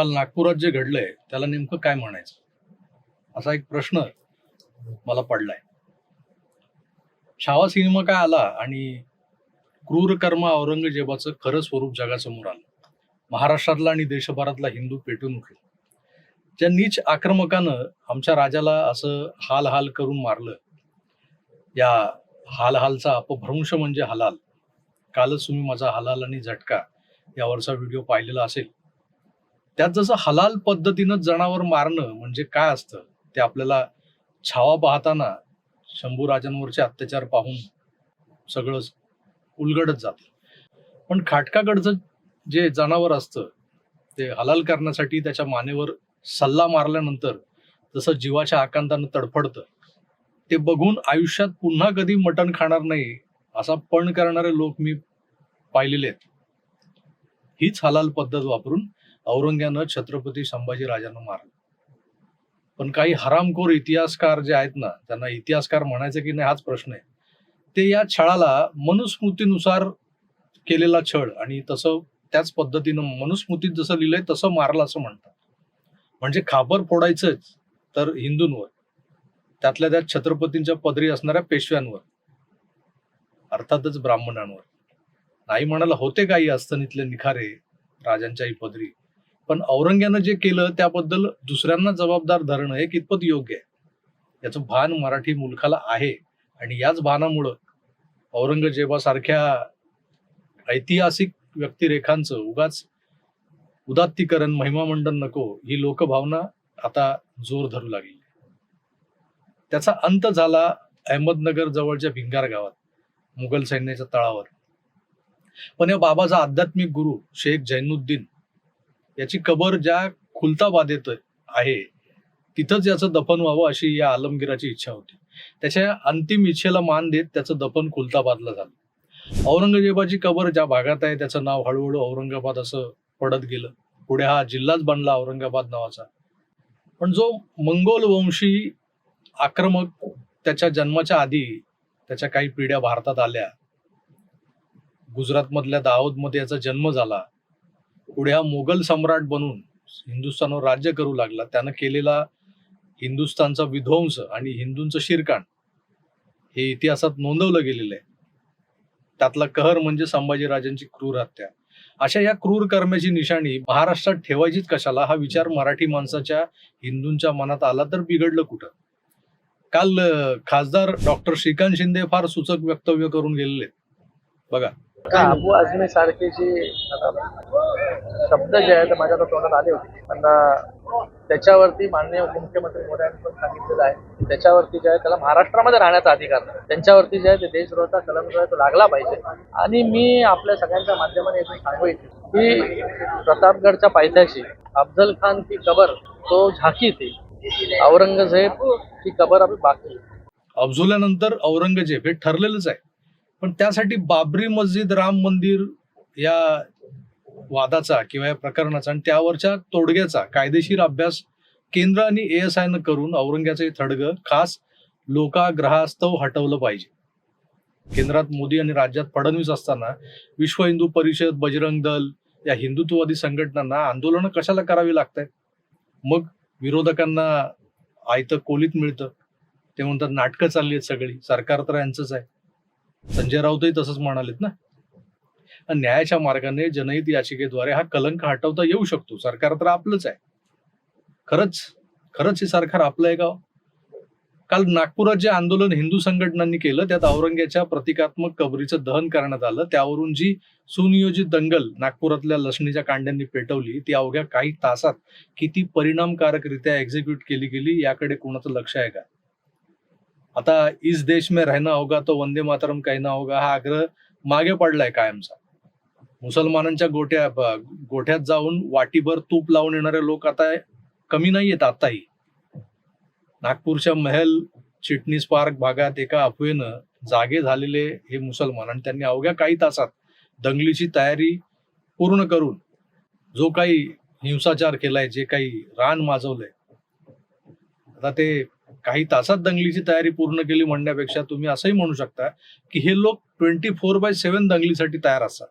काल नागपुरात जे घडलंय त्याला नेमकं काय म्हणायचं? असा एक प्रश्न मला पडलाय. छावा सिनेमा काय आला आणि क्रूरकर्म औरंगजेबाचं खरं स्वरूप जगासमोर आलं? महाराष्ट्रातला आणि देशभरातला हिंदू पेटून उठले. ज्या नीच आक्रमकानं आमच्या राजाला असं हाल हाल करून मारलं या हाल हालचा अपभ्रंश म्हणजे हलाल. कालच तुम्ही माझा हलाल आणि झटका यावरचा व्हिडिओ पाहिलेला असेल. त्यात जसं हलाल पद्धतीनं जनावर मारणं म्हणजे काय असतं ते आपल्याला छावा पाहताना शंभू राजांवरचे अत्याचार पाहून सगळं उलगडत जात. पण खाटकाकडचं जे जनावर असतं ते हलाल करण्यासाठी त्याच्या मानेवर सल्ला मारल्यानंतर जसं जीवाच्या आकांतानं तडफडतं ते बघून आयुष्यात पुन्हा कधी मटण खाणार नाही असा पण करणारे लोक मी पाहिलेले आहेत. हीच हलाल पद्धत वापरून औरंग्यानं छत्रपती संभाजी राजांना मारलं. पण काही हरामखोर इतिहासकार जे आहेत ना त्यांना इतिहासकार म्हणायचं की नाही हाच प्रश्न आहे. ते या छळाला मनुस्मृतीनुसार केलेला छळ आणि तसं त्याच पद्धतीनं मनुस्मृतीत जसं लिहिलंय तसं मारलं असं म्हणतात. म्हणजे खापर फोडायचंच तर हिंदूंवर त्यातल्या त्यात छत्रपतींच्या पदरी असणाऱ्या पेशव्यांवर अर्थातच ब्राह्मणांवर. नाही म्हणाला होते काही अस्तनीतले निखारे राजांच्याही पदरी. पण औरंग्यानं जे केलं त्याबद्दल दुसऱ्यांना जबाबदार धरणं हे कितपत योग्य आहे? याचं भान मराठी मुलखाला आहे. आणि याच भानामुळं औरंगजेबासारख्या ऐतिहासिक व्यक्तिरेखांचं उगाच उदात्तीकरण महिमामंडन नको ही लोकभावना आता जोर धरू लागली. त्याचा अंत झाला अहमदनगर जवळच्या भिंगार गावात मुघल सैन्याच्या तळावर. पण या बाबाचा आध्यात्मिक गुरु शेख जैनुद्दीन याची कबर ज्या खुलताबादेत आहे तिथंच याचं दफन व्हावं अशी या आलमगिराची इच्छा होती. त्याच्या अंतिम इच्छेला मान देत त्याचं दफन खुलताबादला झालं. औरंगजेबाची कबर ज्या भागात आहे त्याचं नाव हळूहळू औरंगाबाद असं पडत गेलं. पुढे हा जिल्हाच बनला औरंगाबाद नावाचा. पण जो मंगोल वंशी आक्रमक त्याच्या जन्माच्या आधी त्याच्या काही पिढ्या भारतात आल्या. गुजरातमधल्या दाहोदमध्ये याचा जन्म झाला. पुढे हा मोगल सम्राट बनून हिंदुस्थानवर राज्य करू लागला. त्यानं केलेला हिंदुस्थानचा विध्वंस आणि हिंदूंचं शिरकाण हे इतिहासात नोंदवलं गेलेलं आहे. त्यातला कहर म्हणजे संभाजीराजांची क्रूर हत्या. अशा या क्रूर कर्माची निशाणी महाराष्ट्रात ठेवायचीच कशाला? हा विचार मराठी माणसाच्या हिंदूंच्या मनात आला तर बिघडलं कुठं? काल खासदार डॉक्टर श्रीकांत शिंदे फार सूचक वक्तव्य करून गेलेले बघा अबू आझमी सारखे जे आता शब्द जे आहेत ते माझ्या आता तोंडात आले होते. पण त्याच्यावरती माननीय उपमुख्यमंत्री मोदयांनी पण सांगितलेलं आहे की त्याच्यावरती जे आहे त्याला महाराष्ट्रामध्ये राहण्याचा अधिकार नाही. त्यांच्यावरती जे आहे ते देशद्रोहाचा कलम जो आहे तो लागला पाहिजे. आणि मी आपल्या सगळ्यांच्या माध्यमाने इथून सांगू इच्छितो की प्रतापगडच्या पायथ्याशी अफजल खान की कबर तो झाकी थी औरंगजेब की कबर बाकी. है. अफजुल्यानंतर औरंगजेब हे ठरलेलंच आहे. पण त्यासाठी बाबरी मस्जिद राम मंदिर या वादाचा किंवा या प्रकरणाचा आणि त्यावरच्या तोडग्याचा कायदेशीर अभ्यास केंद्र आणि एस आय न करून औरंग्याचं हे थडगं खास लोकाग्रहास्तव हटवलं पाहिजे. केंद्रात मोदी आणि राज्यात फडणवीस असताना विश्व हिंदू परिषद बजरंग दल या हिंदुत्ववादी संघटनांना आंदोलनं कशाला करावी लागतंय मग विरोधकांना आयतं कोलीत मिळतं. ते म्हणतात नाटकं चालली आहेत सगळी. सरकार तर यांचंच आहे. संजय राऊतही तसंच म्हणालेत ना. न्यायाच्या मार्गाने जनहित याचिकेद्वारे हा कलंक हटवता येऊ शकतो. सरकार तर आपलंच आहे. खरंच खरंच हे सरकार आपलं आहे का हो? काल नागपुरात जे आंदोलन हिंदू संघटनांनी केलं. त्यात औरंग्याच्या प्रतिकात्मक कबरीचं दहन करण्यात आलं. त्यावरून जी सुनियोजित दंगल नागपुरातल्या लसणीच्या कांड्यांनी पेटवली ती अवघ्या काही तासात किती परिणामकारकरित्या एक्झिक्यूट केली गेली याकडे कोणाचं लक्ष आहे का? आता इस देश में रहना होगा तो वंदे मातरम कहना होगा हा आग्रह मागे पडलाय कायमचा. मुसलमानांच्या गोट्या गोठ्यात जाऊन वाटीभर तूप लावून येणारे लोक आता कमी नाही येत आताही नागपूरच्या महल चिटणीस पार्क भागात एका अफवेनं जागे झालेले हे मुसलमान आणि त्यांनी अवघ्या काही तासात दंगलीची तयारी पूर्ण करून जो काही हिंसाचार केलाय जे काही रान माजवलंय आता ते काही तासात दंगलीची तयारी पूर्ण केली म्हणण्यापेक्षा तुम्ही असंही म्हणू शकता की हे लोक ट्वेंटी फोर बाय सेव्हन दंगलीसाठी तयार असतात.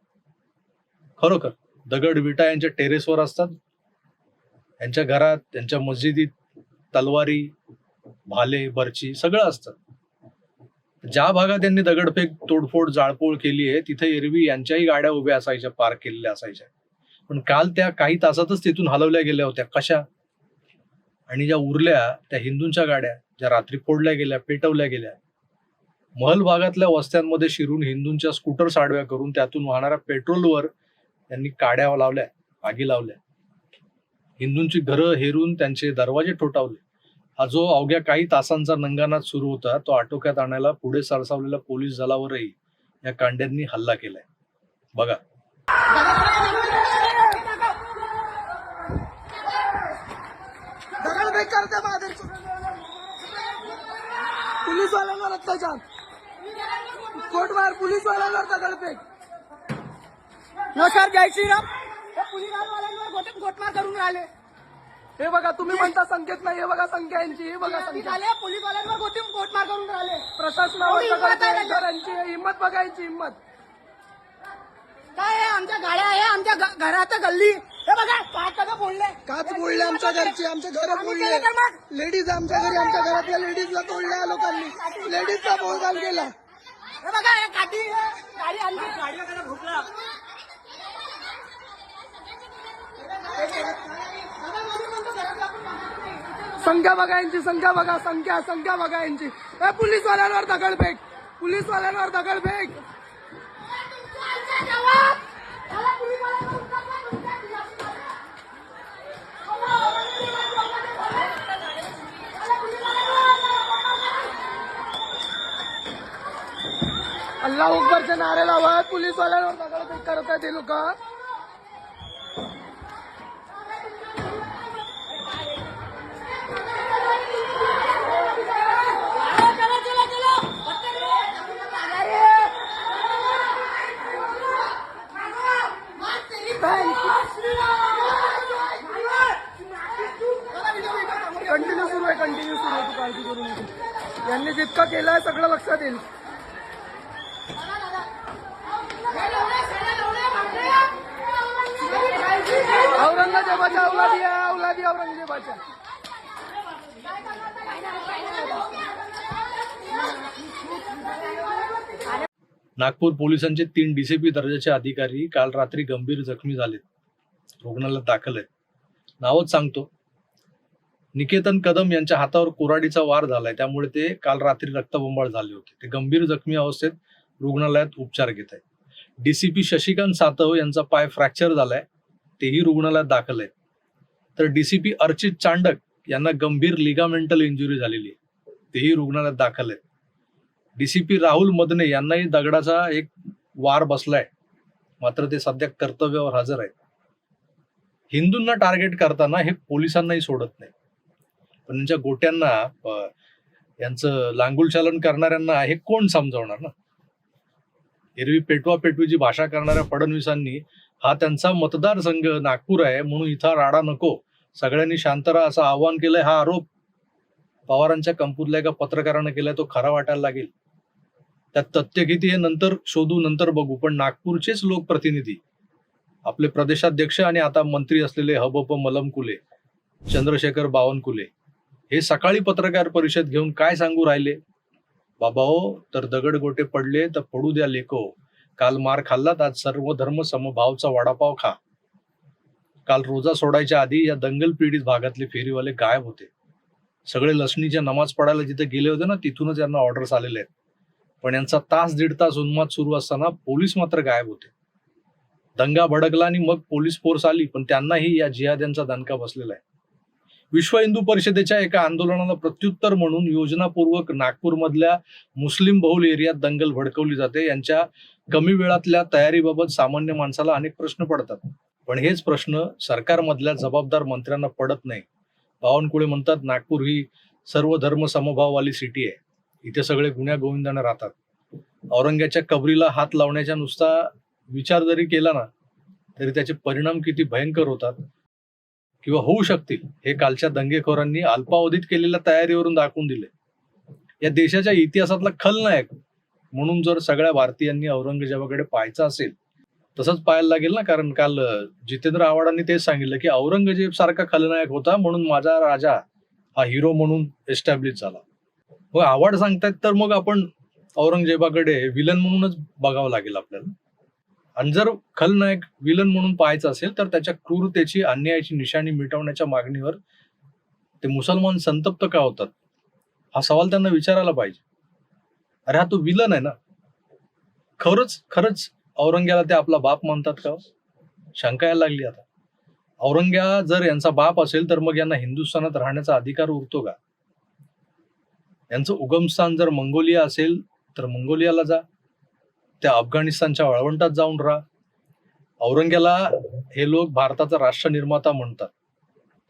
खरोखर दगड विटा यांच्या टेरेसवर असतात. यांच्या घरात त्यांच्या मस्जिदीत तलवारी भाले बर्ची सगळं असतं. ज्या भागात त्यांनी दगडफेक तोडफोड जाळपोळ केली आहे तिथे एरवी यांच्याही गाड्या उभ्या असायच्या पार्क केलेल्या असायच्या. पण काल त्या काही तासातच तिथून हलवल्या गेल्या होत्या. कशा? आणि ज्या उरल्या त्या हिंदूंच्या गाड्या ज्या रात्री फोडल्या गेल्या पेटवल्या गेल्या महल भागातल्या वस्त्यांमध्ये शिरून हिंदूंच्या स्कूटर साडव्या करून त्यातून वाहणाऱ्या पेट्रोलवर त्यांनी काड्या लावल्या आगी लावल्या. हिंदूंची घरं हेरून त्यांचे दरवाजे ठोठावले. हा जो अवघ्या काही तासांचा नंगानाच सुरू होता तो आटोक्यात आणायला पुढे सरसावलेल्या पोलीस दलावरही या कांड्यांनी हल्ला केलाय. बघा. करते महादेव पोलीसवाल्यांवर अत्याचार कोटमार पोलीसवाल्यांवर दगडफेक नमस्कार जय श्रीराम पोलीसवाल्यांवर गोटमार करून राहिले. हे बघा तुम्ही म्हणता संकेत नाही हे बघा संख्या यांची हे बघा संख्या. झाले पोलीसवाल्यांवर गोटी गोटमार करून राहिले. प्रशासनावर हिंमत बघायची हिंमत. काय आहे? आमच्या गाड्या आहे आमच्या घ- घराचं गल्ली. हे बघा काच बोलले आमच्या घरची आमच्या घर बोलले. लेडीज आमच्या घरी आमच्या घरातल्या लेडीजला तोडल्या लोकांनी. लेडीजचा बोलगाल केला हे बघा काठी गाडी आणली. गाडी भुकला संख्या बघा यांची संख्या बघा संख्या संख्या बघा यांची. पोलीसवाल्यांवर दगडफेक. पोलीसवाल्यांवर दगडफेक. अल्लाह अकबरचे नारे लावा. पोलीसवाल्यांवर दगडफेक करत आहेत हे लोक. कंटिन्यू सुरू आहे कंटिन्यू सुरू आहे. तू काळजी करू नको यांनी जितकं केलंय सगळं लक्षात येईल. औरंगजेबाच्या औलादी औलादी औरंगजेबाच्या. नागपूर पोलिसांचे तीन डीसीपी दर्जाचे अधिकारी काल रात्री गंभीर जखमी झालेत. रुग्णालयात दाखल आहेत. नावच सांगतो. निकेतन कदम यांच्या हातावर कोराडीचा वार झालाय. त्यामुळे ते काल रात्री रक्तबंबाळ झाले होते. ते गंभीर जखमी अवस्थेत रुग्णालयात उपचार घेत आहेत. डीसीपी शशिकांत सातव यांचा पाय फ्रॅक्चर झालाय. तेही रुग्णालयात दाखल आहेत. तर डीसीपी अर्चित चांडक यांना गंभीर लिगामेंटल इंजुरी झालेली आहे. तेही रुग्णालयात दाखल आहेत. डीसीपी राहुल मदने यांनाही दगडाचा एक वार बसलाय. मात्र ते सध्या कर्तव्यावर हजर आहेत. हिंदूंना टार्गेट करताना हे पोलिसांनाही सोडत नाही. पण यांच्या गोट्यांना यांचं लांगुल चालन करणाऱ्यांना हे कोण समजावणार ना? एरवी पेटवा पेटवीची भाषा करणाऱ्या फडणवीसांनी हा त्यांचा मतदारसंघ नागपूर आहे म्हणून इथं राडा नको. सगळ्यांनी शांत राहा असं आवाहन केलंय हा आरोप पवारांच्या कंपूतल्या एका पत्रकारानं केलाय तो खरा वाटायला लागेल. त्यात तथ्य किती हे नंतर शोधू नंतर बघू पण नागपूरचेच लोकप्रतिनिधी आपले प्रदेशाध्यक्ष आणि आता मंत्री असलेले हबप मलमकुले चंद्रशेखर बावनकुले हे सकाळी पत्रकार परिषद घेऊन काय सांगू राहिले? बाबा हो तर दगड गोटे पडले तर पडू द्या लेको हो. काल मार खाल्लात आज सर्व धर्म समभावचा वडापाव खा. काल रोजा सोडायच्या आधी या दंगल पीडित भागातले फेरीवाले गायब होते. सगळे लसणीच्या नमाज पडायला जिथे गेले होते ना तिथूनच यांना ऑर्डर्स आलेले आहेत. पण यांचा तास दीड तास उन्माद सुरू असताना पोलीस मात्र गायब होते. दंगा भडकला आणि मग पोलीस फोर्स आली पण त्यांनाही या जिहाद्यांचा दणका बसलेला आहे. विश्व हिंदू परिषदेच्या एका आंदोलनाला प्रत्युत्तर म्हणून योजनापूर्वक नागपूरमधल्या मुस्लिम बहुल एरियात दंगल भडकवली जाते. यांच्या कमी वेळातल्या तयारीबाबत सामान्य माणसाला अनेक प्रश्न पडतात. पण हेच प्रश्न सरकारमधल्या जबाबदार मंत्र्यांना पडत नाही. बावनकुळे म्हणतात नागपूर ही सर्व धर्म समभाववाली सिटी आहे. इथे सगळे गुन्ह्या गोविंदाने राहतात. औरंग्याच्या कबरीला हात लावण्याचा नुसता विचार जरी केला ना तरी त्याचे परिणाम किती भयंकर होतात. किंवा होऊ शकतील हे कालच्या दंगेखोरांनी अल्पावधीत केलेल्या तयारीवरून दाखवून दिले. या देशाच्या इतिहासातला खलनायक म्हणून जर सगळ्या भारतीयांनी औरंगजेबाकडे पाहायचं असेल तसंच पाहायला लागेल ना कारण काल जितेंद्र आव्हाडांनी तेच सांगितलं की औरंगजेब सारखा खलनायक होता म्हणून माझा राजा हा हिरो म्हणून एस्टॅब्लिश झाला. मग आव्हाड सांगतायत तर मग आपण औरंगजेबाकडे विलन म्हणूनच बघावं लागेल आपल्याला. आणि जर खलनायक विलन म्हणून पाहायचं असेल तर त्याच्या क्रूरतेची अन्यायाची निशाणी मिटवण्याच्या मागणीवर ते मुसलमान संतप्त का होतात? हा सवाल त्यांना विचारायला पाहिजे. अरे हा तो विलन आहे ना? खरंच खरंच औरंग्याला ते आपला बाप मानतात का हो? शंका यायला लागली आता. औरंग्या जर यांचा बाप असेल तर मग यांना हिंदुस्थानात राहण्याचा अधिकार उरतो का? यांचं उगमस्थान जर मंगोलिया असेल तर मंगोलियाला जा. त्या अफगाणिस्तानच्या वाळवंटात जाऊन राहा. औरंग्याला हे लोक भारताचा राष्ट्र निर्माता म्हणतात.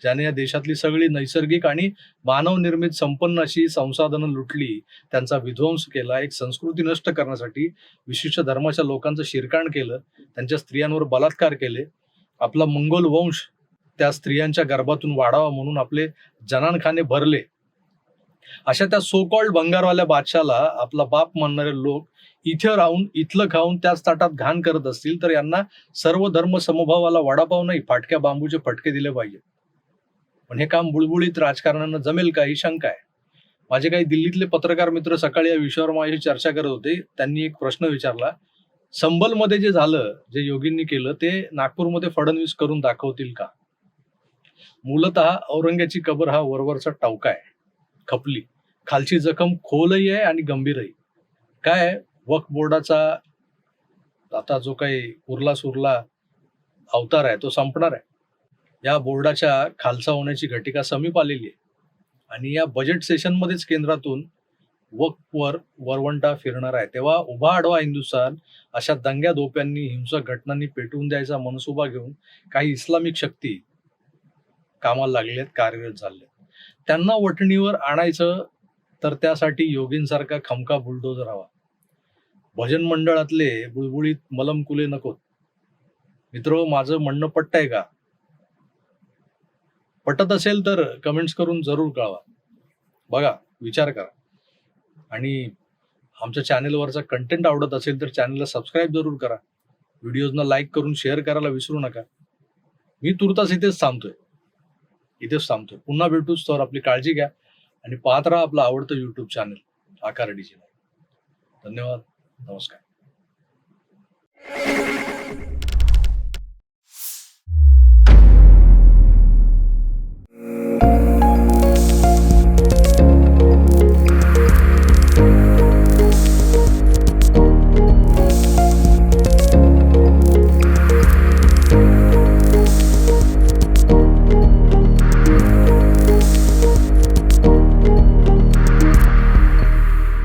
ज्याने या देशातली सगळी नैसर्गिक आणि मानवनिर्मित संपन्न अशी संसाधनं लुटली त्यांचा विध्वंस केला एक संस्कृती नष्ट करण्यासाठी विशिष्ट धर्माच्या लोकांचं शिरकाण केलं त्यांच्या स्त्रियांवर बलात्कार केले. आपला मंगोल वंश त्या स्त्रियांच्या गर्भातून वाढावा म्हणून आपले जनानखाने भरले. अशा त्या सो कॉल्ड बंगारवाल्या बादशाला आपला बाप मानणारे लोक इथे राहून इथलं खाऊन त्याच ताटात घाण करत असतील तर यांना सर्व धर्म समभावाला वडापाव नाही फाटक्या बांबूचे फटके दिले पाहिजे पण हे काम बुळबुळीत राजकारणानं जमेल का ही शंका आहे. माझे काही दिल्लीतले पत्रकार मित्र सकाळी या विषयावर माझी चर्चा करत होते. त्यांनी एक प्रश्न विचारला. संबलमध्ये जे झालं जे योगींनी केलं ते नागपूरमध्ये फडणवीस करून दाखवतील का? मूलत औरंग्याची कबर हा वरवरचा टावका आहे. खपली. खालची जखम खोलही आहे आणि गंभीरही. काय वक्फ बोर्डाचा आता जो काही उरला सुरला अवतार आहे तो संपणार आहे. या बोर्डाच्या खालसा होण्याची घटिका समीप आलेली आहे. आणि या बजेट सेशनमध्येच केंद्रातून वक्फवर वरवंटा फिरणार आहे. तेव्हा उभा आडवा हिंदुस्थान अशा दंग्या दोप्यांनी हिंसक घटनांनी पेटवून द्यायचा मनसुबा घेऊन काही इस्लामिक शक्ती कामाला लागलेत कार्यरत झाले त्यांना वटणीवर आणायचं तर त्यासाठी योगींसारखा खमका बुलडोजर हवा. भजन मंडळातले बुळबुळीत मलमकुले नकोत मित्र माझं म्हणणं पटतंय का? पटत असेल तर कमेंट्स करून जरूर कळवा. बघा विचार करा. आणि आमच्या चॅनेलवरचा कंटेंट आवडत असेल तर चॅनलला सबस्क्राईब जरूर करा. व्हिडिओजना लाईक करून शेअर करायला विसरू नका. मी तुर्तास इथेच थांबतोय. इथेच थांबतोय. पुन्हा भेटूच तर आपली काळजी घ्या आणि पाहत राहा आपलं आवडतं युट्यूब चॅनल आकार डिजिटल धन्यवाद. Namaskar.